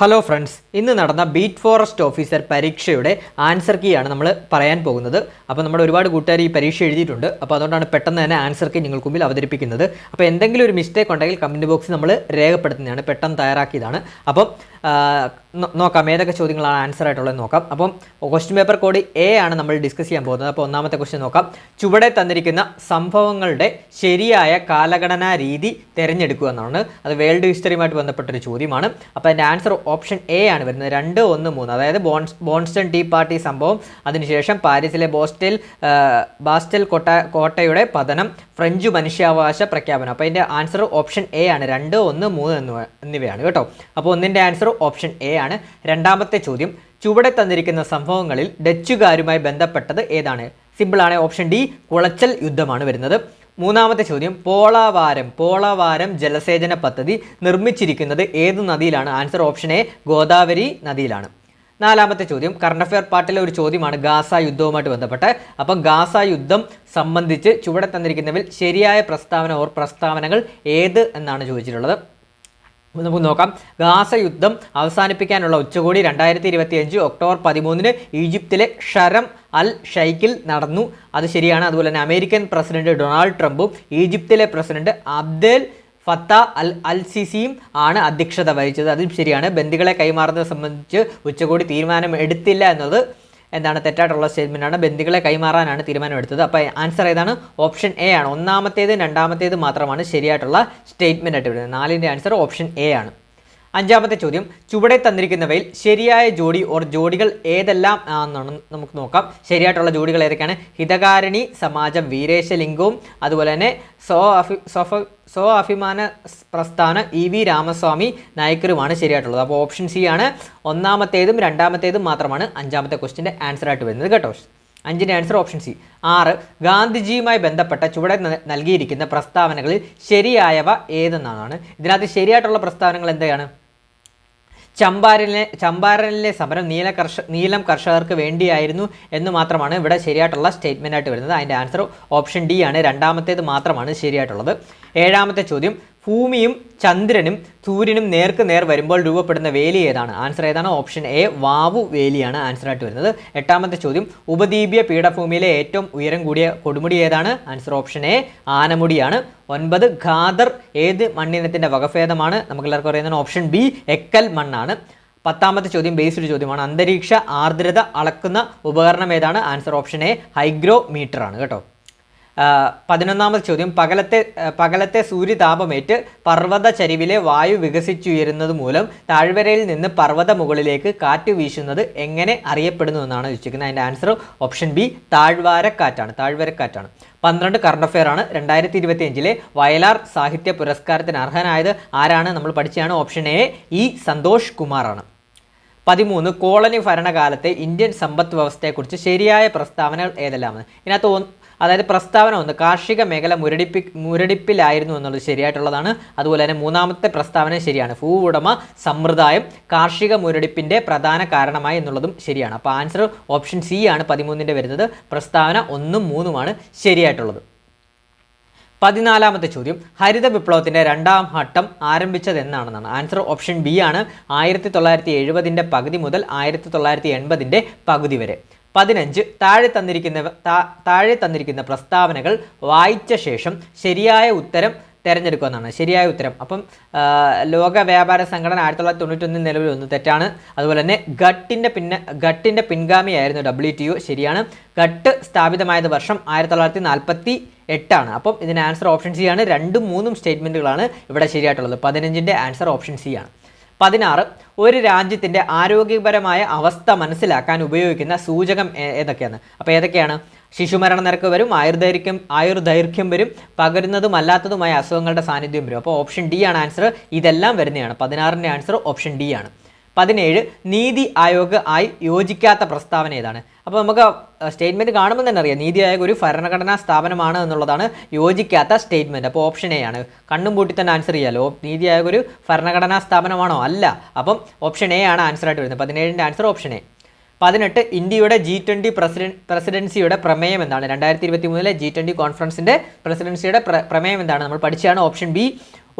Hello friends ഇന്ന് നടന്ന beat forest officer പരീക്ഷയുടെ ആൻസർ കീ ആണ് നമ്മൾ പറയാൻ പോകുന്നത്. അപ്പോൾ നമ്മുടെ ഒരുപാട് കൂട്ടുകാർ ഈ പരീക്ഷ എഴുതിയിട്ടുണ്ട്. അപ്പോൾ അതുകൊണ്ടാണ് പെട്ടെന്ന് തന്നെ ആൻസർ കീ നിങ്ങൾക്ക് മുമ്പിൽ അവതരിപ്പിക്കുന്നത്. അപ്പോൾ എന്തെങ്കിലും ഒരു മിസ്റ്റേക്ക് ഉണ്ടെങ്കിൽ കമന്റ് ബോക്സിൽ നമ്മൾ രേഖപ്പെടുത്തുന്നതാണ്. പെട്ടെന്ന് തയ്യാറാക്കിയതാണ്. അപ്പം നോക്കാം. ഏതൊക്കെ ചോദ്യങ്ങളാണ് ആൻസർ ആയിട്ടുള്ളത് നോക്കാം. അപ്പം ക്വസ്റ്റ്യൻ പേപ്പർ കോഡ് എ ആണ് നമ്മൾ ഡിസ്കസ് ചെയ്യാൻ പോകുന്നത്. അപ്പോൾ ഒന്നാമത്തെ ക്വസ്റ്റ്യൻ നോക്കാം. ചുവടെ തന്നിരിക്കുന്ന സംഭവങ്ങളുടെ ശരിയായ കാലഗണനാ രീതി തിരഞ്ഞെടുക്കുക എന്നാണ്. അത് വേൾഡ് ഹിസ്റ്ററിയുമായിട്ട് ബന്ധപ്പെട്ടൊരു ചോദ്യമാണ്. അപ്പോൾ അതിന്റെ ആൻസർ ഓപ്ഷൻ എ ആണ് വരുന്നത്. രണ്ട് ഒന്ന് മൂന്ന്. അതായത് ബോൺസ് ബോൺസ്റ്റൺ ടീ പാർട്ടി സംഭവം. അതിനുശേഷം പാരീസിലെ ബോസ്റ്റൽ ബാസ്റ്റൽ കോട്ട കോട്ടയുടെ പതനം ഫ്രഞ്ച് മനുഷ്യാവകാശ പ്രഖ്യാപനം. അപ്പോൾ അതിന്റെ ആൻസർ ഓപ്ഷൻ എ ആണ്. രണ്ട് ഒന്ന് മൂന്ന് എന്നിവ എന്നിവയാണ് കേട്ടോ. അപ്പോൾ ഒന്നിന്റെ ആൻസർ ഓപ്ഷൻ എ ആണ് രണ്ടാമത്തെ ചോദ്യം. ചുവടെ തന്നിരിക്കുന്ന സംഭവങ്ങളിൽ ഡച്ചുകാരുമായി ബന്ധപ്പെട്ടത് ഏതാണ്? സിമ്പിളാണ് ഓപ്ഷൻ ഡി കുളച്ചൽ യുദ്ധമാണ് വരുന്നത്. മൂന്നാമത്തെ ചോദ്യം പോളാവാരം പോളാവാരം ജലസേചന പദ്ധതി നിർമ്മിച്ചിരിക്കുന്നത് ഏത് നദിയിലാണ്? ആൻസർ ഓപ്ഷൻ എ ഗോദാവരി നദിയിലാണ്. നാലാമത്തെ ചോദ്യം കറണ്ട് അഫെയർ പാർട്ടിലെ ഒരു ചോദ്യമാണ് ഗാസ യുദ്ധവുമായിട്ട് ബന്ധപ്പെട്ട്. അപ്പം ഗാസ യുദ്ധം സംബന്ധിച്ച് ചുവടെ തന്നിരിക്കുന്നതിൽ ശരിയായ പ്രസ്താവന ഓർ പ്രസ്താവനകൾ ഏത് എന്നാണ് ചോദിച്ചിട്ടുള്ളത്. നമുക്ക് നോക്കാം. ഗാസ യുദ്ധം അവസാനിപ്പിക്കാനുള്ള ഉച്ചകോടി രണ്ടായിരത്തി ഇരുപത്തി അഞ്ച് ഒക്ടോബർ പതിമൂന്നിന് ഈജിപ്തിലെ ഷരം അൽ ഷൈക്കിൽ നടന്നു. അത് ശരിയാണ്. അതുപോലെ തന്നെ അമേരിക്കൻ പ്രസിഡന്റ് ഡൊണാൾഡ് ട്രംപും ഈജിപ്തിലെ പ്രസിഡന്റ് അബ്ദേൽ ഫത്ത അൽ അൽ സിസിയും ആണ് അധ്യക്ഷത വഹിച്ചത്. അതും ശരിയാണ്. ബന്ദികളെ കൈമാറുന്നത് സംബന്ധിച്ച് ഉച്ചകോടി തീരുമാനം എടുത്തില്ല എന്നത് എന്താണ് തെറ്റായിട്ടുള്ള സ്റ്റേറ്റ്മെന്റ് ആണ് ബന്ദികളെ കൈമാറാനാണ് തീരുമാനമെടുത്തത്. അപ്പോൾ ആൻസർ ഏതാണ്? ഓപ്ഷൻ എ ആണ്. ഒന്നാമത്തേത് രണ്ടാമത്തേത് മാത്രമാണ് ശരിയായിട്ടുള്ള സ്റ്റേറ്റ്മെന്റ് ആയിട്ട് വരുന്നത്. നാലിന്റെ ആൻസർ ഓപ്ഷൻ എ ആണ്. അഞ്ചാമത്തെ ചോദ്യം ചുവടെ തന്നിരിക്കുന്നവയിൽ ശരിയായ ജോഡി ഓർ ജോഡികൾ ഏതെല്ലാം ആണെന്നാണ് നമുക്ക് നോക്കാം. ശരിയായിട്ടുള്ള ജോഡികൾ ഏതൊക്കെയാണ്? ഹിതകാരിണി സമാജം വീരേശലിംഗവും അതുപോലെ തന്നെ സോ അഫി സോഫ സോ അഭിമാന പ്രസ്ഥാന ഇ വി രാമസ്വാമി നായ്ക്കറുമാണ് ശരിയായിട്ടുള്ളത്. അപ്പോൾ ഓപ്ഷൻ സി ആണ്. ഒന്നാമത്തേതും രണ്ടാമത്തേതും മാത്രമാണ് അഞ്ചാമത്തെ ക്വസ്റ്റിന്റെ ആൻസർ ആയിട്ട് വരുന്നത് കേട്ടോ. അഞ്ചിന്റെ ആൻസർ ഓപ്ഷൻ സി ആറ് ഗാന്ധിജിയുമായി ബന്ധപ്പെട്ട ചുവടെ നൽകിയിരിക്കുന്ന പ്രസ്താവനകളിൽ ശരിയായവ ഏതെന്നാണ്. ഇതിനകത്ത് ശരിയായിട്ടുള്ള പ്രസ്താവനകൾ എന്തൊക്കെയാണ്? ചമ്പാരനിലെ ചമ്പാരനിലെ സമരം നീല കർഷ നീലം കർഷകർക്ക് വേണ്ടിയായിരുന്നു എന്ന് മാത്രമാണ് ഇവിടെ ശരിയായിട്ടുള്ള സ്റ്റേറ്റ്മെന്റ് ആയിട്ട് വരുന്നത്. അതിന്റെ ആൻസർ ഓപ്ഷൻ ഡി ആണ്. രണ്ടാമത്തേത് മാത്രമാണ് ശരിയായിട്ടുള്ളത്. ഏഴാമത്തെ ചോദ്യം ഭൂമിയും ചന്ദ്രനും സൂര്യനും നേർക്ക് നേർ വരുമ്പോൾ രൂപപ്പെടുന്ന വേലി ഏതാണ്? ആൻസർ ഏതാണ്? ഓപ്ഷൻ എ വാവു വേലിയാണ് ആൻസർ ആയിട്ട് വരുന്നത്. എട്ടാമത്തെ ചോദ്യം ഉപദ്വീപീയ പീഠഭൂമിയിലെ ഏറ്റവും ഉയരം കൂടിയ കൊടുമുടി ഏതാണ്? ആൻസർ ഓപ്ഷൻ എ ആനമുടിയാണ്. ഒൻപത് ഖാദർ ഏത് മണ്ണിനത്തിന്റെ വകഭേദമാണ്? നമുക്കെല്ലാവർക്കും അറിയുന്ന ഓപ്ഷൻ ബി എക്കൽ മണ്ണാണ്. പത്താമത്തെ ചോദ്യം ബേസ്ഡ് ചോദ്യമാണ്. അന്തരീക്ഷ ആർദ്രത അളക്കുന്ന ഉപകരണം ഏതാണ്? ആൻസർ ഓപ്ഷൻ എ ഹൈഗ്രോമീറ്റർ ആണ് കേട്ടോ? ആ, പതിനൊന്നാമത്തെ ചോദ്യം. പകലത്തെ പകലത്തെ സൂര്യതാപമേറ്റ് പർവത ചരിവിലെ വായു വികസിച്ചുയരുന്നത് മൂലം താഴ്വരയിൽ നിന്ന് പർവത മുകളിലേക്ക് കാറ്റ് വീശുന്നത് എങ്ങനെ അറിയപ്പെടുന്നു എന്നാണ് ചോദിച്ചിരിക്കുന്നത്. അതിന്റെ ആൻസർ ഓപ്ഷൻ ബി താഴ്വാരക്കാറ്റാണ് താഴ്വരക്കാറ്റാണ്. പന്ത്രണ്ട് കറണ്ട് അഫെയർ ആണ്. രണ്ടായിരത്തി ഇരുപത്തി അഞ്ചിലെ വയലാർ സാഹിത്യ പുരസ്കാരത്തിന് അർഹനായത് ആരാണ്? നമ്മൾ പഠിച്ചതാണ് ഓപ്ഷൻ എ ഇ സന്തോഷ് കുമാറാണ്. പതിമൂന്ന് കോളനി ഭരണകാലത്തെ ഇന്ത്യൻ സമ്പദ് വ്യവസ്ഥയെക്കുറിച്ച് ശരിയായ പ്രസ്താവനകൾ ഏതെല്ലാമാണ്? ഇതിനകത്ത് അതായത് പ്രസ്താവന ഒന്ന് കാർഷിക മേഖല മുരടിപ്പി മുരടിപ്പിലായിരുന്നു എന്നുള്ളത് ശരിയായിട്ടുള്ളതാണ്. അതുപോലെ തന്നെ മൂന്നാമത്തെ പ്രസ്താവന ശരിയാണ്. ഭൂ ഉടമ സമ്പ്രദായം കാർഷിക മുരടിപ്പിന്റെ പ്രധാന കാരണമായി എന്നുള്ളതും ശരിയാണ്. അപ്പോൾ ആൻസർ ഓപ്ഷൻ സി ആണ് പതിമൂന്നിന്റെ വരുന്നത്. പ്രസ്താവന ഒന്നും മൂന്നുമാണ് ശരിയായിട്ടുള്ളത്. പതിനാലാമത്തെ ചോദ്യം. ഹരിത വിപ്ലവത്തിന്റെ രണ്ടാം ഘട്ടം ആരംഭിച്ചത് എന്നാണെന്നാണ് ആൻസർ ഓപ്ഷൻ ബി ആണ്. ആയിരത്തി തൊള്ളായിരത്തി എഴുപതിന്റെ പകുതി മുതൽ ആയിരത്തി തൊള്ളായിരത്തി എൺപതിന്റെ പകുതി വരെ. പതിനഞ്ച് താഴെ തന്നിരിക്കുന്ന താഴെ തന്നിരിക്കുന്ന പ്രസ്താവനകൾ വായിച്ച ശേഷം ശരിയായ ഉത്തരം തിരഞ്ഞെടുക്കുക എന്നാണ്. ശരിയായ ഉത്തരം. അപ്പം ലോക വ്യാപാര സംഘടന ആയിരത്തി തൊള്ളായിരത്തി തൊണ്ണൂറ്റൊന്നിൽ നിലവിൽ വന്നു തെറ്റാണ്. അതുപോലെ തന്നെ ഗട്ടിന്റെ പിന്നെ ഗട്ടിന്റെ പിൻഗാമിയായിരുന്നു ഡബ്ല്യു ടി യു ശരിയാണ്. ഗട്ട് സ്ഥാപിതമായത് വർഷം ആയിരത്തി തൊള്ളായിരത്തി നാൽപ്പത്തി എട്ടാണ് അപ്പം ഇതിന് ആൻസർ ഓപ്ഷൻ സി ആണ്. രണ്ടും മൂന്നും സ്റ്റേറ്റ്മെന്റുകളാണ് ഇവിടെ ശരിയായിട്ടുള്ളത്. പതിനഞ്ചിന്റെ ആൻസർ ഓപ്ഷൻ സി ആണ്. പതിനാറ് ഒരു രാജ്യത്തിന്റെ ആരോഗ്യപരമായ അവസ്ഥ മനസ്സിലാക്കാൻ ഉപയോഗിക്കുന്ന സൂചകം ഏതൊക്കെയാണ്? അപ്പോൾ ഏതൊക്കെയാണ്? ശിശുമരണ നിരക്ക് വരും ആയുർദൈർഘ്യം ആയുർദൈർഘ്യം വരും പകരുന്നതും അല്ലാത്തതുമായ അസുഖങ്ങളുടെ സാന്നിധ്യം വരും. അപ്പോൾ ഓപ്ഷൻ ഡി ആണ് ആൻസർ ഇതെല്ലാം വരുന്നതാണ്. പതിനാറിന്റെ ആൻസർ ഓപ്ഷൻ ഡി ആണ്. പതിനേഴ് നീതി ആയോഗ് ആയി യോജിക്കാത്ത പ്രസ്താവന ഏതാണ്? അപ്പോൾ നമുക്ക് സ്റ്റേറ്റ്മെന്റ് കാണുമ്പോൾ തന്നെ അറിയാം. നീതി ആയോഗ് ഒരു ഭരണഘടനാ സ്ഥാപനമാണ് എന്നുള്ളതാണ് യോജിക്കാത്ത സ്റ്റേറ്റ്മെന്റ് അപ്പോൾ ഓപ്ഷൻ എ ആണ്. കണ്ണും പൂട്ടി തന്നെ ആൻസർ ചെയ്യാലോ? നീതി ആയോഗ് ഒരു ഭരണഘടനാ സ്ഥാപനമാണോ? അല്ല. അപ്പം ഓപ്ഷൻ എ ആണ് ആൻസർ ആയിട്ട് വരുന്നത്. പതിനേഴിന്റെ ആൻസർ ഓപ്ഷൻ എ പതിനെട്ട് ഇന്ത്യയുടെ ജി ട്വന്റി പ്രസിഡൻസിയുടെ പ്രമേയം എന്താണ്? രണ്ടായിരത്തി ഇരുപത്തി മൂന്നിലെ ജി ട്വന്റി കോൺഫറൻസിന്റെ പ്രസിഡൻസിയുടെ പ്രമേയം എന്താണ്? നമ്മൾ പഠിച്ചതാണ് ഓപ്ഷൻ ബി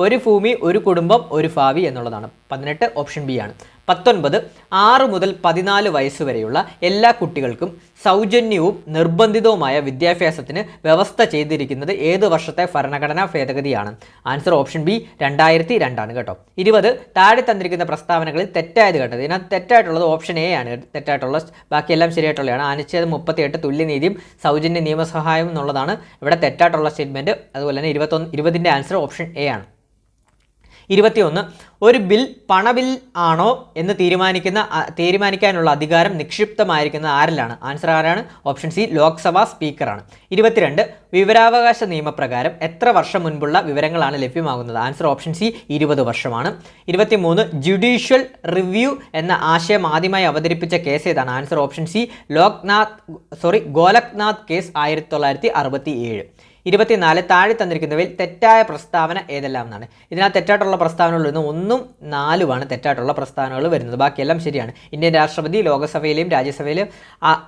ഒരു ഭൂമി ഒരു കുടുംബം ഒരു ഭാവി എന്നുള്ളതാണ്. പതിനെട്ട് ഓപ്ഷൻ ബി ആണ്. പത്തൊൻപത് ആറ് മുതൽ പതിനാല് വയസ്സ് വരെയുള്ള എല്ലാ കുട്ടികൾക്കും സൗജന്യവും നിർബന്ധിതവുമായ വിദ്യാഭ്യാസത്തിന് വ്യവസ്ഥ ചെയ്തിരിക്കുന്നത് ഏത് വർഷത്തെ ഭരണഘടനാ ഭേദഗതിയാണ്? ആൻസർ ഓപ്ഷൻ ബി രണ്ടായിരത്തി രണ്ടാണ് കേട്ടോ. ഇരുപത് താഴെ തന്നിരിക്കുന്ന പ്രസ്താവനകളിൽ തെറ്റായത് കേട്ടത് ഇതിനകത്ത് തെറ്റായിട്ടുള്ളത് ഓപ്ഷൻ എ ആണ്. തെറ്റായിട്ടുള്ള ബാക്കിയെല്ലാം ശരിയായിട്ടുള്ളതാണ്. അനുച്ഛേദം മുപ്പത്തിയെട്ട് തുല്യനീതിയും സൗജന്യ നിയമസഹായം എന്നുള്ളതാണ്. ഇവിടെ തെറ്റായിട്ടുള്ള സ്റ്റേറ്റ്മെന്റ് അതുപോലെ തന്നെ ഇരുപത്തൊന്ന് ഇരുപതിന്റെ ആൻസർ ഓപ്ഷൻ എ ആണ്. ഇരുപത്തിയൊന്ന്. ഒരു ബിൽ പണബിൽ ആണോ എന്ന് തീരുമാനിക്കുന്ന തീരുമാനിക്കാനുള്ള അധികാരം നിക്ഷിപ്തമായിരിക്കുന്നത് ആരിലാണ്? ആൻസർ ആരാണ്? ഓപ്ഷൻ സി ലോക്സഭാ സ്പീക്കറാണ്. ഇരുപത്തിരണ്ട് വിവരാവകാശ നിയമപ്രകാരം എത്ര വർഷം മുൻപുള്ള വിവരങ്ങളാണ് ലഭ്യമാകുന്നത്? ആൻസർ ഓപ്ഷൻ സി ഇരുപത് വർഷമാണ്. ഇരുപത്തിമൂന്ന് ജുഡീഷ്യൽ റിവ്യൂ എന്ന ആശയം ആദ്യമായി അവതരിപ്പിച്ച കേസ് ഏതാണ്? Answer option C Loknath sorry Golaknath case ആയിരത്തി തൊള്ളായിരത്തി അറുപത്തി ഏഴ് ഇരുപത്തിനാല് താഴെ തന്നിരിക്കുന്നവയിൽ തെറ്റായ പ്രസ്താവന ഏതെല്ലാം എന്നാണ് ഇതിനകത്ത് തെറ്റായിട്ടുള്ള പ്രസ്താവനകൾ വരുന്നത് ഒന്നും നാലുമാണ് തെറ്റായിട്ടുള്ള പ്രസ്താവനകൾ വരുന്നത്. ബാക്കിയെല്ലാം ശരിയാണ്. ഇന്ത്യൻ രാഷ്ട്രപതി ലോകസഭയിലെയും രാജ്യസഭയിലെയും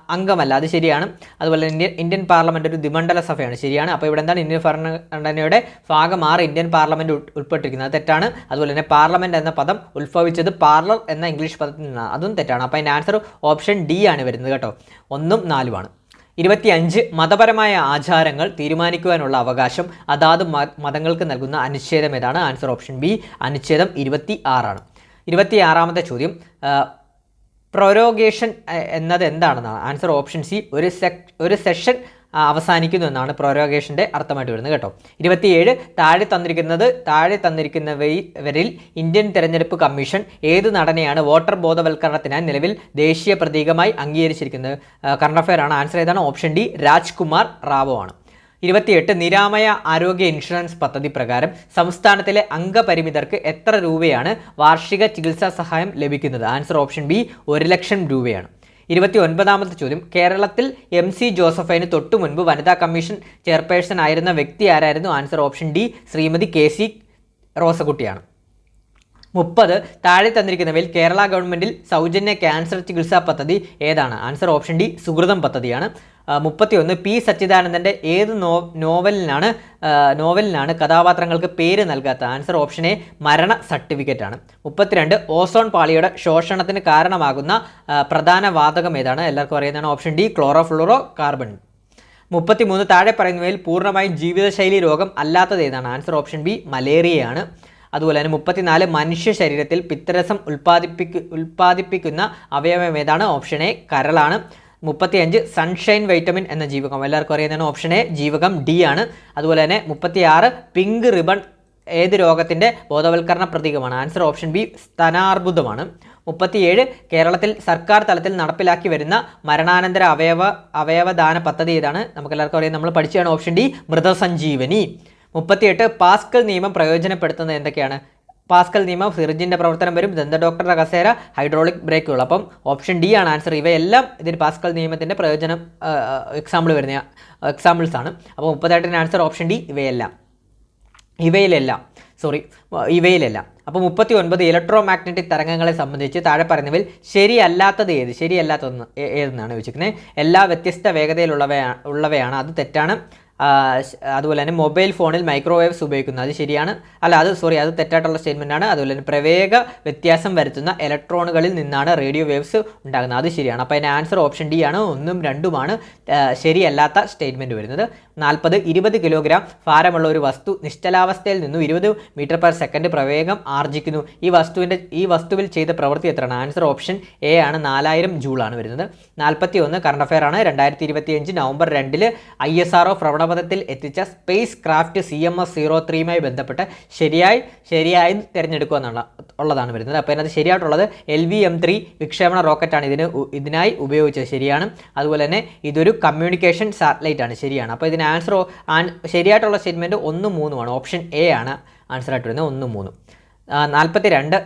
അംഗമല്ല. അത് ശരിയാണ്. അതുപോലെ ഇന്ത്യൻ ഇന്ത്യൻ പാർലമെന്റ് ഒരു ദ്വിമണ്ഡല സഭയാണ്. ശരിയാണ്. അപ്പോൾ ഇവിടെ എന്താണ്? ഇന്ത്യൻ ഭരണഘടനയുടെ ഭാഗം ആറ് ഇന്ത്യൻ പാർലമെന്റ് ഉൾ- ഉൾപ്പെട്ടിരിക്കുന്നത്. തെറ്റാണ്. അതുപോലെ തന്നെ പാർലമെന്റ് എന്ന പദം ഉത്ഭവിച്ചത് പാർലർ എന്ന ഇംഗ്ലീഷ് പദത്തിൽ നിന്നാണ്. അതും തെറ്റാണ്. അപ്പോൾ അതിന്റെ ആൻസർ ഓപ്ഷൻ ഡി ആണ് വരുന്നത് കേട്ടോ. ഒന്നും നാലുമാണ്. ഇരുപത്തിയഞ്ച് മതപരമായ ആചാരങ്ങൾ തീരുമാനിക്കുവാനുള്ള അവകാശം അതാത് മതങ്ങൾക്ക് നൽകുന്ന അനുച്ഛേദം ഏതാണ്? ആൻസർ ഓപ്ഷൻ ബി അനുച്ഛേദം ഇരുപത്തി ആറാണ് ഇരുപത്തി ആറാമത്തെ ചോദ്യം പ്രൊരോഗേഷൻ എന്നത് എന്താണെന്നാണ്? ആൻസർ ഓപ്ഷൻ സി ഒരു സെക് ഒരു സെഷൻ അവസാനിക്കുന്നു എന്നാണ് പ്രൊരോഗേഷന്റെ അർത്ഥമായിട്ട് വരുന്നത് കേട്ടോ. ഇരുപത്തിയേഴ് താഴെ തന്നിരിക്കുന്നത് താഴെ തന്നിരിക്കുന്നവരിൽ ഇന്ത്യൻ തെരഞ്ഞെടുപ്പ് കമ്മീഷൻ ഏത് നടനെയാണ് വോട്ടർ ബോധവൽക്കരണത്തിനായി നിലവിൽ ദേശീയ പ്രതീകമായി അംഗീകരിച്ചിരിക്കുന്നത്? കറണ്ട് അഫയർ ആണ് ആൻസർ ഏതാണ്? ഓപ്ഷൻ ഡി രാജ്കുമാർ റാവോ ആണ്. ഇരുപത്തിയെട്ട് നിരാമയ ആരോഗ്യ ഇൻഷുറൻസ് പദ്ധതി പ്രകാരം സംസ്ഥാനത്തിലെ അംഗപരിമിതർക്ക് എത്ര രൂപയാണ് വാർഷിക ചികിത്സാ സഹായം ലഭിക്കുന്നത്? ആൻസർ ഓപ്ഷൻ ബി ഒരു ലക്ഷം രൂപയാണ്. ഇരുപത്തി ഒൻപതാമത്തെ ചോദ്യം. കേരളത്തിൽ എം സി ജോസഫൈന് തൊട്ടു മുൻപ് വനിതാ കമ്മീഷൻ ചെയർപേഴ്സൺ ആയിരുന്ന വ്യക്തി ആരായിരുന്നു? Answer option D Shrimati K C റോസക്കുട്ടിയാണ്. മുപ്പത് താഴെ തന്നിരിക്കുന്നവയിൽ കേരള ഗവൺമെന്റിൽ സൗജന്യ ക്യാൻസർ ചികിത്സാ പദ്ധതി ഏതാണ്? ആൻസർ ഓപ്ഷൻ ഡി സുഹൃതം പദ്ധതിയാണ്. മുപ്പത്തിയൊന്ന് പി സച്ചിദാനന്ദന്റെ ഏത് നോ നോവലിനാണ് നോവലിനാണ് കഥാപാത്രങ്ങൾക്ക് പേര് നൽകാത്ത ആൻസർ ഓപ്ഷൻ എ മരണ സർട്ടിഫിക്കറ്റ് ആണ്. മുപ്പത്തിരണ്ട് ഓസോൺ പാളിയുടെ ശോഷണത്തിന് കാരണമാകുന്ന പ്രധാന വാതകം ഏതാണ്? എല്ലാവർക്കും അറിയുന്നതാണ് ഓപ്ഷൻ ഡി ക്ലോറോഫ്ലോറോ കാർബൺ. മുപ്പത്തിമൂന്ന് താഴെ പറയുന്നവയിൽ പൂർണമായും ജീവിതശൈലി രോഗം അല്ലാത്തത് ഏതാണ്? ആൻസർ ഓപ്ഷൻ ബി മലേറിയയാണ്. അതുപോലെ തന്നെ മുപ്പത്തിനാല് മനുഷ്യ ശരീരത്തിൽ പിത്തരസം ഉൽപ്പാദിപ്പിക്കു ഉൽപ്പാദിപ്പിക്കുന്ന അവയവം ഏതാണ്? ഓപ്ഷൻ എ കരളാണ്. മുപ്പത്തിയഞ്ച് സൺഷൈൻ വൈറ്റമിൻ എന്ന ജീവകം. എല്ലാവർക്കും അറിയുന്നതാണ് ഓപ്ഷൻ എ ജീവകം ഡി ആണ്. അതുപോലെ തന്നെ മുപ്പത്തിയാറ് പിങ്ക് റിബൺ ഏത് രോഗത്തിന്റെ ബോധവൽക്കരണ പ്രതീകമാണ്? ആൻസർ ഓപ്ഷൻ ബി സ്തനാർബുദമാണ്. മുപ്പത്തിയേഴ് കേരളത്തിൽ സർക്കാർ തലത്തിൽ നടപ്പിലാക്കി വരുന്ന മരണാനന്തര അവയവ അവയവദാന പദ്ധതി ഏതാണ്? നമുക്ക് എല്ലാവർക്കും അറിയാം. നമ്മൾ പഠിച്ചതാണ് ഓപ്ഷൻ ഡി മൃതസഞ്ജീവനി. മുപ്പത്തിയെട്ട് പാസ്കൽ നിയമം പ്രയോജനപ്പെടുത്തുന്നത് എന്തൊക്കെയാണ്? പാസ്കൽ നിയമം സിറിഞ്ചിന്റെ പ്രവർത്തനം വരും ദന്ത ഡോക്ടറുടെ കസേര ഹൈഡ്രോളിക് ബ്രേക്കുകൾ. അപ്പം ഓപ്ഷൻ ഡി ആണ് ആൻസർ. ഇവയെല്ലാം ഇതിന് പാസ്കൽ നിയമത്തിന്റെ പ്രയോജനം എക്സാമ്പിൾ വരുന്ന എക്സാമ്പിൾസ് ആണ്. അപ്പോൾ മുപ്പത്തെട്ടിന്റെ ആൻസർ ഓപ്ഷൻ ഡി ഇവയെല്ലാം. ഇവയിലെല്ലാം. സോറി ഇവയിലെല്ലാം. അപ്പോൾ മുപ്പത്തി ഒൻപത് ഇലക്ട്രോ മാഗ്നറ്റിക് തരംഗങ്ങളെ സംബന്ധിച്ച് താഴെ പറയുന്നവയിൽ ശരിയല്ലാത്തത് ഏത്? ശരിയല്ലാത്തതെന്ന് ഏതെന്നാണ് ചോദിച്ചിരിക്കുന്നത്? എല്ലാ വ്യത്യസ്ത വേഗതയിലുള്ളവയാണ് ഉള്ളവയാണ്. അത് തെറ്റാണ്. അതുപോലെ തന്നെ മൊബൈൽ ഫോണിൽ മൈക്രോവേവ്സ് ഉപയോഗിക്കുന്നു. അത് ശരിയാണ്. അല്ല അത് സോറി അത് തെറ്റായിട്ടുള്ള സ്റ്റേറ്റ്മെന്റ് അതുപോലെ തന്നെ പ്രവേഗ വ്യത്യാസം വരുത്തുന്ന ഇലക്ട്രോണുകളിൽ നിന്നാണ് റേഡിയോ വേവ്സ് ഉണ്ടാകുന്നത്. അത് ശരിയാണ്. അപ്പോൾ അതിന്റെ ആൻസർ ഓപ്ഷൻ ഡി ആണ്. ഒന്നും രണ്ടുമാണ്. ശരിയല്ലാത്ത സ്റ്റേറ്റ്മെന്റ് വരുന്നത്. നാൽപ്പത് ഇരുപത് കിലോഗ്രാം ഭാരമുള്ള ഒരു വസ്തു നിശ്ചലാവസ്ഥയിൽ നിന്നും ഇരുപത് മീറ്റർ പെർ സെക്കൻഡ് പ്രവേഗം ആർജിക്കുന്നു. ഈ വസ്തുവിന്റെ ഈ വസ്തുവിൽ ചെയ്ത പ്രവൃത്തി എത്രയാണ്? ആൻസർ ഓപ്ഷൻ എ ആണ്. നാലായിരം ജൂളാണ് വരുന്നത്. നാൽപ്പത്തി ഒന്ന് കറണ്ട് അഫയർ ആണ്. രണ്ടായിരത്തി ഇരുപത്തിയഞ്ച് നവംബർ രണ്ടിൽ ഐ എസ് ആർ ഒ ഭ്രമണപഥത്തിൽ എത്തിച്ച spacecraft C M S zero ത്രീയുമായി ബന്ധപ്പെട്ട് ശരിയായി ശരിയായി തിരഞ്ഞെടുക്കുക എന്നുള്ള ഉള്ളതാണ് വരുന്നത്. അപ്പോൾ അതിനകത്ത് ശരിയായിട്ടുള്ളത് എൽ വി എം ത്രീ വിക്ഷേപണ റോക്കറ്റാണ് ഇതിന് ഇതിനായി ഉപയോഗിച്ചത് ശരിയാണ്. അതുപോലെ തന്നെ ഇതൊരു കമ്മ്യൂണിക്കേഷൻ സാറ്റലൈറ്റ് ആണ് ശരിയാണ്. അപ്പോൾ ഇതിന് ആൻസർ ശരിയായിട്ടുള്ള സ്റ്റേറ്റ്മെന്റ് ഒന്നും മൂന്നുമാണ്. ഓപ്ഷൻ എ ആണ് ആൻസർ ആയിട്ട് വരുന്നത് ഒന്നും മൂന്നും. നാൽപ്പത്തി രണ്ട്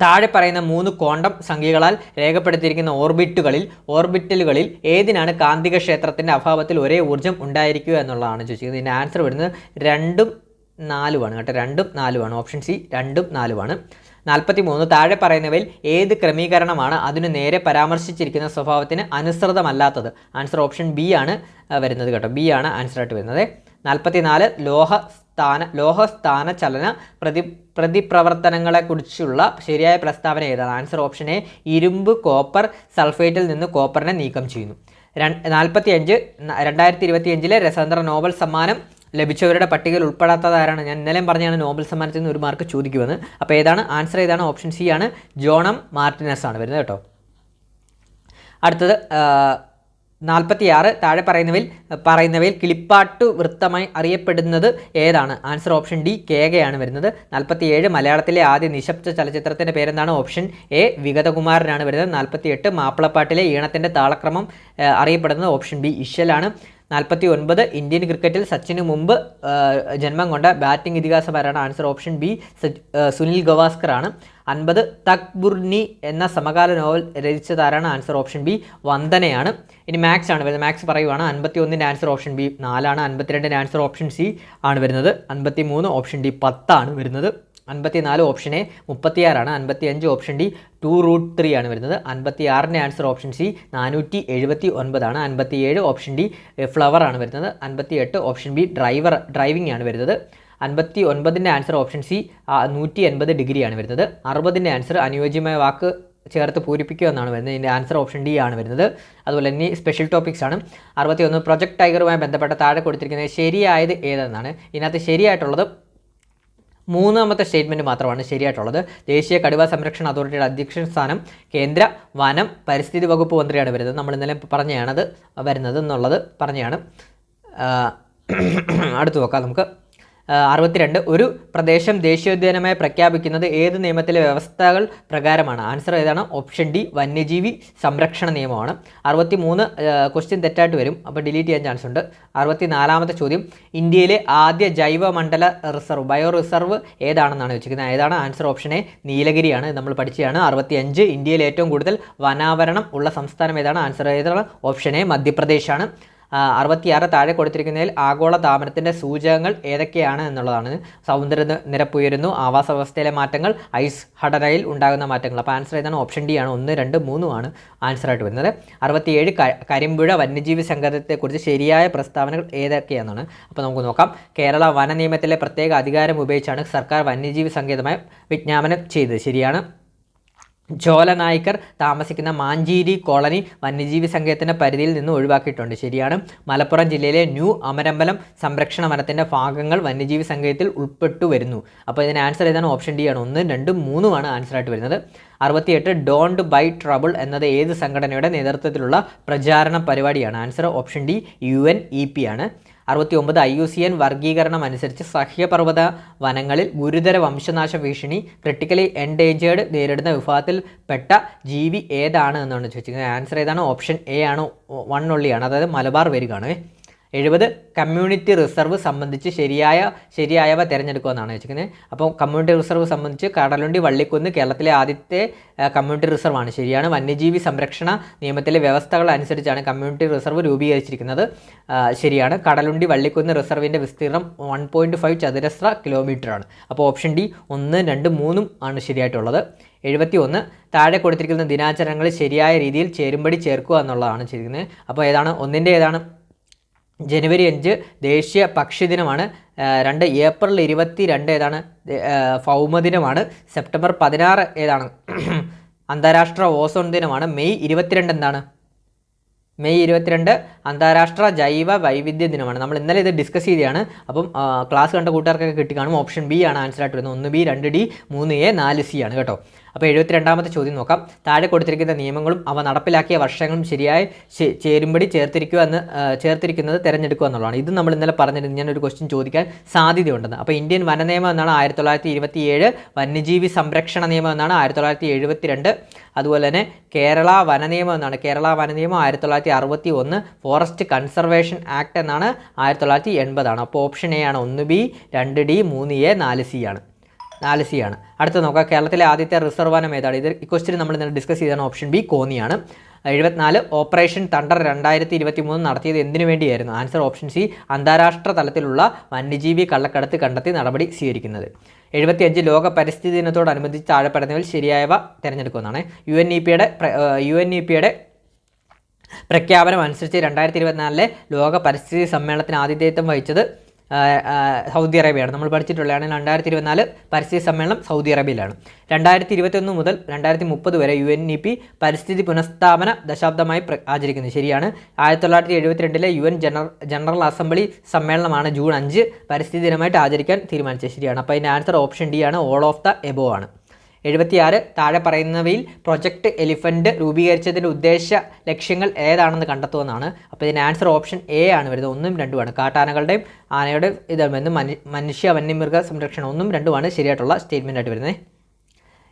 താഴെ പറയുന്ന മൂന്ന് ക്വാണ്ടം സംഖ്യകളാൽ രേഖപ്പെടുത്തിയിരിക്കുന്ന ഓർബിറ്റുകളിൽ ഓർബിറ്റലുകളിൽ ഏതിനാണ് കാന്തിക ക്ഷേത്രത്തിന്റെ അഭാവത്തിൽ ഒരേ ഊർജം ഉണ്ടായിരിക്കുക എന്നുള്ളതാണ് ചോദിച്ചിരിക്കുന്നത് ഇതിന്റെ ആൻസർ വരുന്നത് രണ്ടും നാലുമാണ് കേട്ടോ. രണ്ടും നാലുമാണ്. ഓപ്ഷൻ സി രണ്ടും നാലുമാണ്. നാൽപ്പത്തി മൂന്ന് താഴെ പറയുന്നവയിൽ ഏത് ക്രമീകരണമാണ് അതിനു നേരെ പരാമർശിച്ചിരിക്കുന്ന സ്വഭാവത്തിന് അനുസൃതമല്ലാത്തത്? ആൻസർ ഓപ്ഷൻ ബി ആണ് വരുന്നത് കേട്ടോ. ബി ആണ് ആൻസർ ആയിട്ട് വരുന്നത്. നാൽപ്പത്തി നാല് ലോഹ സ്ഥാന ലോഹസ്ഥാന ചലന പ്രതി പ്രതിപ്രവർത്തനങ്ങളെക്കുറിച്ചുള്ള ശരിയായ പ്രസ്താവന ഏതാണ്? ആൻസർ ഓപ്ഷൻ എ ഇരുമ്പ് കോപ്പർ സൾഫേറ്റിൽ നിന്ന് കോപ്പറിനെ നീക്കം ചെയ്യുന്നു. നാൽപ്പത്തി അഞ്ച് രണ്ടായിരത്തി ഇരുപത്തി അഞ്ചിലെ രസതന്ത്ര നോബൽ സമ്മാനം ലഭിച്ചവരുടെ പട്ടികയിൽ ഉൾപ്പെടാത്തതാരാണ് ഞാൻ ഇന്നലെയും പറഞ്ഞാണ് നോബൽ സമ്മാനത്തിൽ നിന്ന് ഒരു മാർക്ക് ചോദിക്കുമെന്ന്. അപ്പോൾ ഏതാണ്? ആൻസർ ഏതാണ്? ഓപ്ഷൻ സി ആണ്. ജോണം മാർട്ടിനസ് ആണ് വരുന്നത് കേട്ടോ. അടുത്തത് നാൽപ്പത്തി ആറ് താഴെ പറയുന്നവയിൽ പറയുന്നവയിൽ കിളിപ്പാട്ടു വൃത്തമായി അറിയപ്പെടുന്നത് ഏതാണ്? ആൻസർ ഓപ്ഷൻ ഡി കേകയാണ് വരുന്നത്. നാൽപ്പത്തിയേഴ് മലയാളത്തിലെ ആദ്യ നിശബ്ദ ചലച്ചിത്രത്തിന്റെ പേരെന്താണ്? ഓപ്ഷൻ എ വിഗതകുമാരനാണ് വരുന്നത്. നാൽപ്പത്തി എട്ട് മാപ്പിളപ്പാട്ടിലെ ഈണത്തിന്റെ താളക്രമം അറിയപ്പെടുന്നത് ഓപ്ഷൻ ബി ഇഷലാണ് നാൽപ്പത്തി ഒൻപത് ഇന്ത്യൻ ക്രിക്കറ്റിൽ സച്ചിന് മുമ്പ് ജന്മം കൊണ്ട batting ഇതിഹാസമാരാണ് answer option B Sunil Gavaskar ആണ് അൻപത് തക്ബുർനി എന്ന സമകാല നോവൽ രചിച്ചതാരാണ് ആൻസർ ഓപ്ഷൻ ബി വന്ദനയാണ്. ഇനി മാക്സ് ആണ് വരുന്നത്. മാത്സ് പറയുവാണ് അൻപത്തി ഒന്നിന്റെ ആൻസർ ഓപ്ഷൻ ബി നാലാണ്. അൻപത്തിരണ്ടിന്റെ ആൻസർ ഓപ്ഷൻ സി ആണ് വരുന്നത്. അൻപത്തി മൂന്ന് ഓപ്ഷൻ ഡി പത്താണ് വരുന്നത്. അൻപത്തി നാല് ഓപ്ഷൻ എ മുപ്പത്തിയാറാണ്. അൻപത്തി അഞ്ച് option D two root three ആണ് വരുന്നത്. അൻപത്തി ആറിന്റെ ആൻസർ ഓപ്ഷൻ സി നാനൂറ്റി എഴുപത്തി ഒൻപതാണ് അൻപത്തി ഏഴ് ഓപ്ഷൻ ഡി ഫ്ലവർ ആണ് വരുന്നത്. അൻപത്തി എട്ട് ഓപ്ഷൻ ബി ഡ്രൈവർ ഡ്രൈവിംഗ് ആണ് വരുന്നത്. അൻപത്തി ഒൻപതിന്റെ ആൻസർ ഓപ്ഷൻ സി നൂറ്റി എൺപത് ഡിഗ്രിയാണ് വരുന്നത്. അറുപതിന്റെ ആൻസർ അനുയോജ്യമായ വാക്ക് ചേർത്ത് പൂരിപ്പിക്കുക എന്നാണ് വരുന്നത്. ഇതിന്റെ ആൻസർ ഓപ്ഷൻ ഡി ആണ് വരുന്നത്. അതുപോലെ തന്നെ സ്പെഷ്യൽ ടോപ്പിക്സ് ആണ്. അറുപത്തി ഒന്ന് പ്രൊജക്ട് ടൈഗറുമായി ബന്ധപ്പെട്ട താഴെ കൊടുത്തിരിക്കുന്നത് ശരിയായത് ഏതെന്നാണ്. ഇതിനകത്ത് ശരിയായിട്ടുള്ളത് മൂന്നാമത്തെ സ്റ്റേറ്റ്മെന്റ് മാത്രമാണ് ശരിയായിട്ടുള്ളത്. ദേശീയ കടുവ സംരക്ഷണ അതോറിറ്റിയുടെ അധ്യക്ഷ സ്ഥാനം കേന്ദ്ര വനം പരിസ്ഥിതി വകുപ്പ് മന്ത്രിയാണ് വരുന്നത്. നമ്മൾ ഇന്നലെ പറഞ്ഞാണത് വരുന്നത് എന്നുള്ളത് പറഞ്ഞാണ്. ആ, അടുത്ത് നോക്കാം നമുക്ക്. അറുപത്തിരണ്ട്. ഒരു പ്രദേശം ദേശീയോദ്യാനമായി പ്രഖ്യാപിക്കുന്നത് ഏത് നിയമത്തിലെ വ്യവസ്ഥകൾ പ്രകാരമാണ്? ആൻസർ ഏതാണ്? ഓപ്ഷൻ ഡി വന്യജീവി സംരക്ഷണ നിയമമാണ്. അറുപത്തി മൂന്ന് ക്വസ്റ്റ്യൻ തെറ്റായിട്ട് വരും. അപ്പോൾ ഡിലീറ്റ് ചെയ്യാൻ ചാൻസ് ഉണ്ട്. അറുപത്തി നാലാമത്തെ ചോദ്യം ഇന്ത്യയിലെ ആദ്യ ജൈവമണ്ഡല റിസർവ് ബയോ റിസർവ് ഏതാണെന്നാണ് വെച്ചിരിക്കുന്നത് ഏതാണ്? ആൻസർ ഓപ്ഷൻ എ നീലഗിരിയാണ്. നമ്മൾ പഠിച്ചതാണ്. അറുപത്തി അഞ്ച് ഇന്ത്യയിൽ ഏറ്റവും കൂടുതൽ വനാവരണം ഉള്ള സംസ്ഥാനം ഏതാണ്? ആൻസർ ഏതാണ്? ഓപ്ഷൻ എ മധ്യപ്രദേശാണ്. അറുപത്തിയാറ് താഴെ കൊടുത്തിരിക്കുന്നതിൽ ആഗോള താപനത്തിന്റെ സൂചകങ്ങൾ ഏതൊക്കെയാണ് എന്നുള്ളതാണ്. സമുദ്ര നിരപ്പുയരുന്നു ആവാസ വ്യവസ്ഥയിലെ മാറ്റങ്ങൾ ഐസ് ഹടനയിൽ ഉണ്ടാകുന്ന മാറ്റങ്ങൾ. അപ്പോൾ ആൻസർ ഏതാണ്? ഓപ്ഷൻ ഡി ആണ്. ഒന്ന് രണ്ട് മൂന്നുമാണ് ആൻസറായിട്ട് വരുന്നത്. അറുപത്തിയേഴ് കരിമ്പുഴ വന്യജീവി സംഘത്തെക്കുറിച്ച് ശരിയായ പ്രസ്താവനകൾ ഏതൊക്കെയാണെന്നാണ്. അപ്പോൾ നമുക്ക് നോക്കാം. കേരള വന നിയമത്തിലെ പ്രത്യേക അധികാരം ഉപയോഗിച്ചാണ് സർക്കാർ വന്യജീവി സങ്കേതമായി വിജ്ഞാപനം ചെയ്തത്. ശരിയാണ്. ചോല നായ്ക്കർ താമസിക്കുന്ന മാഞ്ചേരി കോളനി വന്യജീവി സങ്കേതത്തിന്റെ പരിധിയിൽ നിന്ന് ഒഴിവാക്കിയിട്ടുണ്ട്. ശരിയാണ്. മലപ്പുറം ജില്ലയിലെ ന്യൂ അമരമ്പലം സംരക്ഷണ വനത്തിന്റെ ഭാഗങ്ങൾ വന്യജീവി സങ്കേതത്തിൽ ഉൾപ്പെട്ടു വരുന്നു. അപ്പോൾ ഇതിന് ആൻസർ ഏതാണ്? ഓപ്ഷൻ ഡി ആണ്. ഒന്ന് രണ്ടും മൂന്നുമാണ് ആൻസറായിട്ട് വരുന്നത്. അറുപത്തിയെട്ട് ഡോണ്ട് ബൈ ട്രബിൾ എന്നത് ഏത് സംഘടനയുടെ നേതൃത്വത്തിലുള്ള പ്രചാരണ പരിപാടിയാണ്? Answer option D U N E P ആണ്. അറുപത്തി ഒമ്പത് ഐ യു സി എൻ വർഗീകരണം അനുസരിച്ച് സഹ്യപർവത വനങ്ങളിൽ ഗുരുതര വംശനാശ ഭീഷണി ക്രിട്ടിക്കലി എൻഡേഞ്ചേർഡ് നേരിടുന്ന വിഭാഗത്തിൽപ്പെട്ട ജീവി ഏതാണ് എന്നാണ് ചോദിച്ചിരിക്കുന്നത്. ആൻസർ ഏതാണ്? ഓപ്ഷൻ എ ആണ് വൺ ഒള്ളിയാണ് അതായത് മലബാർ വരികയാണ്. എഴുപത് കമ്മ്യൂണിറ്റി റിസർവ് സംബന്ധിച്ച് ശരിയായ ശരിയായവ തിരഞ്ഞെടുക്കുക എന്നാണ് വെച്ചിരിക്കുന്നത്. അപ്പോൾ കമ്മ്യൂണിറ്റി റിസർവ് സംബന്ധിച്ച് കടലുണ്ടി വള്ളിക്കുന്ന് കേരളത്തിലെ ആദ്യത്തെ കമ്മ്യൂണിറ്റി റിസർവ് ആണ്. ശരിയാണ്. വന്യജീവി സംരക്ഷണ നിയമത്തിലെ വ്യവസ്ഥകൾ അനുസരിച്ചാണ് കമ്മ്യൂണിറ്റി റിസർവ് രൂപീകരിച്ചിരിക്കുന്നത്. ശരിയാണ്. കടലുണ്ടി വള്ളിക്കുന്ന് റിസർവിന്റെ വിസ്തീർണം വൺ പോയിന്റ് ഫൈവ് ചതുരശ്ര കിലോമീറ്ററാണ് അപ്പോൾ ഓപ്ഷൻ ഡി ഒന്ന് രണ്ട് മൂന്നും ആണ് ശരിയായിട്ടുള്ളത്. എഴുപത്തി ഒന്ന് താഴെ കൊടുത്തിരിക്കുന്ന ദിനാചരണങ്ങൾ ശരിയായ രീതിയിൽ ചേരുമ്പടി ചേർക്കുക എന്നുള്ളതാണ് ചെയ്തിരിക്കുന്നത്. അപ്പോൾ ഏതാണ്? ഒന്നിന്റെ ഏതാണ്? ജനുവരി അഞ്ച് ദേശീയ പക്ഷി ദിനമാണ്. രണ്ട് ഏപ്രിൽ ഇരുപത്തി രണ്ട് ഏതാണ് ഭൗമദിനമാണ് സെപ്റ്റംബർ പതിനാറ് ഏതാണ്? അന്താരാഷ്ട്ര ഓസോൺ ദിനമാണ്. മെയ് ഇരുപത്തിരണ്ട് എന്താണ്? മെയ് ഇരുപത്തിരണ്ട് അന്താരാഷ്ട്ര ജൈവ വൈവിധ്യ ദിനമാണ്. നമ്മൾ ഇന്നലെ ഇത് ഡിസ്കസ് ചെയ്തതാണ്. അപ്പം ക്ലാസ് കണ്ട കൂട്ടുകാർക്കൊക്കെ കിട്ടി കാണും. ഓപ്ഷൻ ബി ആണ് ആൻസർ ആയിട്ട് വരുന്നത്. ഒന്ന് ബി രണ്ട് ഡി മൂന്ന് എ നാല് സി ആണ് കേട്ടോ. അപ്പോൾ എഴുപത്തിരണ്ടാമത്തെ ചോദ്യം നോക്കാം. താഴെ കൊടുത്തിരിക്കുന്ന നിയമങ്ങളും അവ നടപ്പിലാക്കിയ വർഷങ്ങളും ശരിയായി ചേരുമ്പടി ചേർത്തിരിക്കുക എന്ന് ചേർത്തിരിക്കുന്നത് തിരഞ്ഞെടുക്കുക എന്നുള്ളതാണ്. ഇത് നമ്മൾ ഇന്നലെ പറഞ്ഞിരുന്നു. ഞാൻ ഒരു ക്വസ്റ്റ്യൻ ചോദിക്കാൻ സാധ്യതയുണ്ടെന്ന്. അപ്പോൾ ഇന്ത്യൻ വന നിയമം എന്നാണ് ആയിരത്തി തൊള്ളായിരത്തി ഇരുപത്തി ഏഴ് വന്യജീവി സംരക്ഷണ നിയമം എന്നാണ് ആയിരത്തി തൊള്ളായിരത്തി അതുപോലെ തന്നെ കേരള വന നിയമം എന്നാണ് കേരള വന നിയമം ആയിരത്തി തൊള്ളായിരത്തി അറുപത്തി ഒന്ന് ഫോറസ്റ്റ് കൺസർവേഷൻ ആക്ട് എന്നാണ് ആയിരത്തി തൊള്ളായിരത്തി എൺപതാണ് അപ്പോൾ ഓപ്ഷൻ എ ആണ് ഒന്ന് ബി രണ്ട് ഡി മൂന്ന് എ നാല് സി ആണ്. നാല് സി ആണ്. അടുത്ത നോക്കാം. കേരളത്തിലെ ആദ്യത്തെ റിസർവ് വനം ഏതാണ് ഇത് ഈ ക്വസ്റ്റ്യൻ നമ്മൾ ഇന്നലെ ഡിസ്കസ് ചെയ്താണ് ഓപ്ഷൻ ബി കോന്നിയാണ് എഴുപത്തിനാല് ഓപ്പറേഷൻ തണ്ടർ രണ്ടായിരത്തി ഇരുപത്തി മൂന്ന് നടത്തിയത് എന്തിനു വേണ്ടിയായിരുന്നു? ആൻസർ ഓപ്ഷൻ സി അന്താരാഷ്ട്ര തലത്തിലുള്ള വന്യജീവി കള്ളക്കടത്ത് കണ്ടെത്തി നടപടി സ്വീകരിക്കുന്നത്. എഴുപത്തിയഞ്ച് ലോക പരിസ്ഥിതി ദിനത്തോടനുബന്ധിച്ച് താഴെപ്പെടുന്നവർ ശരിയായവ തിരഞ്ഞെടുക്കുമെന്നാണ്. യു എൻ ഇ പിയുടെ യു എൻ ഇ പിയുടെ പ്രഖ്യാപനം അനുസരിച്ച് രണ്ടായിരത്തി ഇരുപത്തിനാലിലെ ലോക പരിസ്ഥിതി സമ്മേളനത്തിന് ആതിഥേയത്വം വഹിച്ചത് സൗദി അറേബ്യയാണ്. നമ്മൾ പഠിച്ചിട്ടുള്ളതാണ് രണ്ടായിരത്തി ഇരുപത്തിനാല് പരിസ്ഥിതി സമ്മേളനം സൗദി അറേബ്യയിലാണ്. രണ്ടായിരത്തി ഇരുപത്തൊന്ന് മുതൽ രണ്ടായിരത്തി മുപ്പത് വരെ യു എൻ ഇ പി പരിസ്ഥിതി പുനഃസ്ഥാപന ദശാബ്ദമായി ആചരിക്കുന്നത് ശരിയാണ്. ആയിരത്തി തൊള്ളായിരത്തി എഴുപത്തിരണ്ടിലെ U N general general assembly സമ്മേളനമാണ് ജൂൺ അഞ്ച് പരിസ്ഥിതി ദിനമായിട്ട് ആചരിക്കാൻ തീരുമാനിച്ചത്. ശരിയാണ്. അപ്പോൾ അതിന്റെ ആൻസർ ഓപ്ഷൻ ഡി ആണ്. ഓൾ ഓഫ് ദ എബോ ആണ്. എഴുപത്തിയാറ് താഴെ പറയുന്നവയിൽ പ്രൊജക്ട് എലിഫന്റ് രൂപീകരിച്ചതിന്റെ ഉദ്ദേശ ലക്ഷ്യങ്ങൾ ഏതാണെന്ന് കണ്ടെത്തുമെന്നാണ്. അപ്പോൾ ഇതിന് ആൻസർ ഓപ്ഷൻ എ ആണ് വരുന്നത്. ഒന്നും രണ്ടുമാണ് കാട്ടാനകളുടെയും ആനയുടെ ഇതെന്ന് മനുഷ്യ വന്യമൃഗ സംരക്ഷണം ഒന്നും രണ്ടുമാണ് ശരിയായിട്ടുള്ള സ്റ്റേറ്റ്മെന്റ് ആയിട്ട് വരുന്നത്.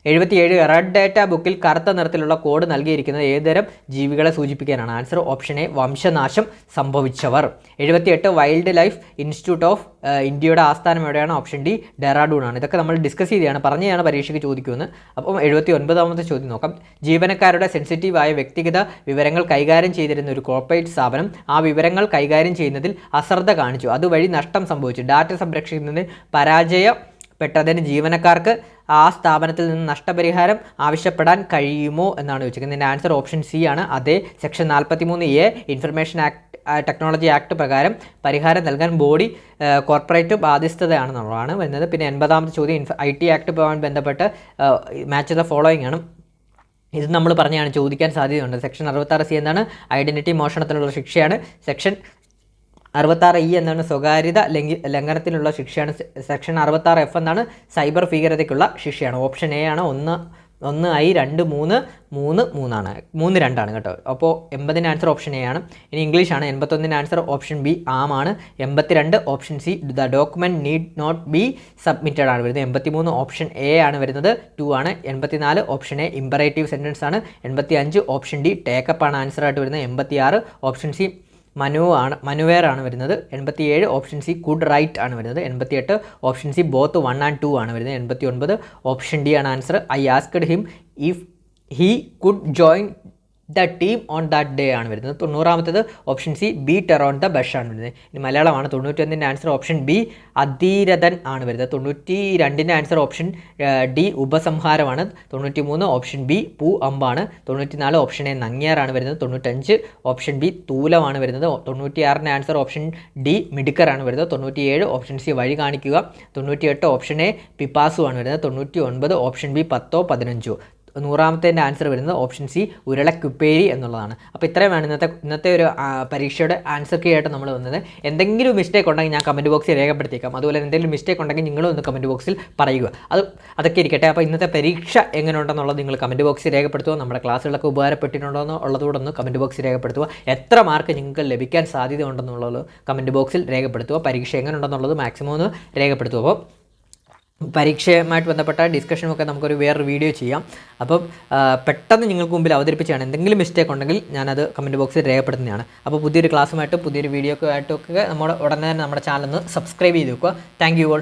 എഴുപത്തിയേഴ് റെഡ് ഡേറ്റ ബുക്കിൽ കറുത്ത നിറത്തിലുള്ള കോഡ് നൽകിയിരിക്കുന്നത് ഏതുതരം ജീവികളെ സൂചിപ്പിക്കാനാണ്? ആൻസർ ഓപ്ഷൻ എ വംശനാശം സംഭവിച്ചവർ. എഴുപത്തിയെട്ട് വൈൽഡ് ലൈഫ് ഇൻസ്റ്റിറ്റ്യൂട്ട് ഓഫ് ഇന്ത്യയുടെ ആസ്ഥാനം എവിടെയാണ്? ഓപ്ഷൻ ഡി ഡെറാഡൂൺ ആണ്. ഇതൊക്കെ നമ്മൾ ഡിസ്കസ് ചെയ്തെയാണ് പറഞ്ഞതാണ് പരീക്ഷയ്ക്ക് ചോദിക്കുമെന്ന്. അപ്പം എഴുപത്തി ഒൻപതാമത്തെ ചോദ്യം നോക്കാം. ജീവനക്കാരുടെ സെൻസിറ്റീവായ വ്യക്തിഗത വിവരങ്ങൾ കൈകാര്യം ചെയ്തിരുന്ന ഒരു കോർപ്പറേറ്റ് സ്ഥാപനം ആ വിവരങ്ങൾ കൈകാര്യം ചെയ്യുന്നതിൽ അശ്രദ്ധ കാണിച്ചു. അതുവഴി നഷ്ടം സംഭവിച്ചു. ഡാറ്റ സംരക്ഷിക്കുന്നതിന് പരാജയ പെട്ടതിന് ജീവനക്കാർക്ക് ആ സ്ഥാപനത്തിൽ നിന്ന് നഷ്ടപരിഹാരം ആവശ്യപ്പെടാൻ കഴിയുമോ എന്നാണ് ചോദിച്ചിരിക്കുന്നത് ഇതിന്റെ ആൻസർ ഓപ്ഷൻ സി ആണ്. അതേ സെക്ഷൻ നാൽപ്പത്തി മൂന്ന് A information act technology act പ്രകാരം പരിഹാരം നൽകാൻ ബോഡി കോർപ്പറേറ്റ് ബാധ്യസ്ഥതയാണെന്നുള്ളതാണ് വരുന്നത്. പിന്നെ എൺപതാമത്തെ ചോദ്യം ഐ ടി ആക്ടുമായി ബന്ധപ്പെട്ട് മാച്ച് ദ ഫോളോയിങ് ആണ്. ഇത് നമ്മൾ പറഞ്ഞാണ് ചോദിക്കാൻ സാധ്യതയുണ്ട്. സെക്ഷൻ അറുപത്താറ് സി എന്താണ്? ഐഡന്റിറ്റി മോഷണത്തിനുള്ള ശിക്ഷയാണ്. സെക്ഷൻ അറുപത്താറ് ഇ എന്നാണ് സ്വകാര്യത ലംഘി ലംഘനത്തിനുള്ള ശിക്ഷയാണ് സെക്ഷൻ അറുപത്താറ് എഫ് എന്നാണ് സൈബർ ഭീകരതയ്ക്കുള്ള ശിക്ഷയാണ്. ഓപ്ഷൻ എ ആണ് ഒന്ന് ഒന്ന് ഐ രണ്ട് മൂന്ന് മൂന്ന് മൂന്നാണ്. മൂന്ന് രണ്ടാണ് കേട്ടോ. അപ്പോൾ എൺപതിന് ആൻസർ ഓപ്ഷൻ എ ആണ്. ഇനി ഇംഗ്ലീഷാണ് എൺപത്തൊന്നിന് ആൻസർ ഓപ്ഷൻ ബി ആം ആണ്. എൺപത്തിരണ്ട് option C the document need not be submitted ആണ് വരുന്നത്. എൺപത്തിമൂന്ന് ഓപ്ഷൻ എ ആണ് വരുന്നത്. ടു ആണ്. എൺപത്തിനാല് ഓപ്ഷൻ എ ഇമ്പറേറ്റീവ് സെന്റൻസ് ആണ്. എൺപത്തി അഞ്ച് ഓപ്ഷൻ ഡി ടേക്കപ്പ് ആണ് ആൻസർ ആയിട്ട് വരുന്നത്. എൺപത്തി ഓപ്ഷൻ സി മനു ആണ് മനുവേർ ആണ് വരുന്നത്. എൺപത്തി ഏഴ് ഓപ്ഷൻ സി കുഡ് റൈറ്റ് ആണ് വരുന്നത്. എൺപത്തിയെട്ട് option C both one and two ആണ് വരുന്നത്. എൺപത്തി ഒൻപത് ഓപ്ഷൻ ഡി ആണ് answer I asked him if he could join the team on that day ആണ് വരുന്നത്. തൊണ്ണൂറാമത്തത് ഓപ്ഷൻ സി ബീറ്റ് ടെറോൺ ദ ബഷ് ആണ് വരുന്നത്. ഇനി മലയാളമാണ്. തൊണ്ണൂറ്റൊന്നിന്റെ ആൻസർ ഓപ്ഷൻ ബി അധീരഥൻ ആണ് വരുന്നത്. തൊണ്ണൂറ്റി രണ്ടിന്റെ ആൻസർ ഓപ്ഷൻ ഡി ഉപസംഹാരമാണ്. തൊണ്ണൂറ്റി മൂന്ന് ഓപ്ഷൻ ബി പൂ അമ്പാണ്. തൊണ്ണൂറ്റി നാല് ഓപ്ഷൻ എ നങ്ങിയാറാണ് വരുന്നത്. തൊണ്ണൂറ്റഞ്ച് ഓപ്ഷൻ ബി തൂലമാണ് വരുന്നത്. തൊണ്ണൂറ്റിയാറിന്റെ ആൻസർ ഓപ്ഷൻ ഡി മിടുക്കറാണ് വരുന്നത്. തൊണ്ണൂറ്റിയേഴ് ഓപ്ഷൻ സി വഴി കാണിക്കുക. തൊണ്ണൂറ്റിയെട്ട് ഓപ്ഷൻ എ പിപ്പാസു ആണ് വരുന്നത്. തൊണ്ണൂറ്റി ഒൻപത് ഓപ്ഷൻ ബി പത്തോ പതിനഞ്ചോ. നൂറാമത്തേന്റെ ആൻസർ വരുന്നത് ഓപ്ഷൻ സി ഉരുളക്കുപ്പേരി എന്നുള്ളതാണ്. അപ്പോൾ ഇത്രയുമാണ് ഇന്നത്തെ ഇന്നത്തെ ഒരു പരീക്ഷയുടെ ആൻസർ കീ ആയിട്ട് നമ്മൾ വന്നത്. എന്തെങ്കിലും മിസ്റ്റേക്ക് ഉണ്ടെങ്കിൽ ഞാൻ കമന്റ് ബോക്സിൽ രേഖപ്പെടുത്തിയേക്കാം. അതുപോലെ എന്തെങ്കിലും മിസ്റ്റേക്ക് ഉണ്ടെങ്കിൽ നിങ്ങളും ഒന്ന് കമന്റ് ബോക്സിൽ പറയുക. അത് അതൊക്കെ ഇരിക്കട്ടെ. അപ്പോൾ ഇന്നത്തെ പരീക്ഷ എങ്ങനെ ഉണ്ടെന്നുള്ളത് നിങ്ങൾ കമന്റ് ബോക്സിൽ രേഖപ്പെടുത്തുക. നമ്മുടെ ക്ലാസ്സുകളൊക്കെ ഉപകാരപ്പെട്ടിട്ടുണ്ടോ എന്നുള്ളതുകൂടെ ഒന്ന് കമന്റ് ബോക്സിൽ രേഖപ്പെടുത്തുക. എത്ര മാർക്ക് നിങ്ങൾക്ക് ലഭിക്കാൻ സാധ്യത ഉണ്ടെന്നുള്ളത് കമന്റ് ബോക്സിൽ രേഖപ്പെടുത്തുക. പരീക്ഷ എങ്ങനെ ഉണ്ടെന്നുള്ളത് മാക്സിമം ഒന്ന് രേഖപ്പെടുത്തുക. അപ്പോൾ പരീക്ഷയുമായിട്ട് ബന്ധപ്പെട്ട ഡിസ്കഷനും ഒക്കെ നമുക്കൊരു വേറൊരു വീഡിയോ ചെയ്യാം. അപ്പം പെട്ടെന്ന് നിങ്ങൾക്ക് മുമ്പിൽ അവതരിപ്പിച്ചാണ് എന്തെങ്കിലും മിസ്റ്റേക്ക് ഉണ്ടെങ്കിൽ ഞാനത് കമന്റ് ബോക്സിൽ രേഖപ്പെടുത്തുന്നതാണ്. അപ്പോൾ പുതിയൊരു ക്ലാസ്സുമായിട്ടും പുതിയൊരു വീഡിയോ ആയിട്ടൊക്കെ നമ്മുടെ ഉടനെ തന്നെ നമ്മുടെ ചാനൽ ഒന്ന് സബ്സ്ക്രൈബ് ചെയ്ത് വെക്കുക. Thank you all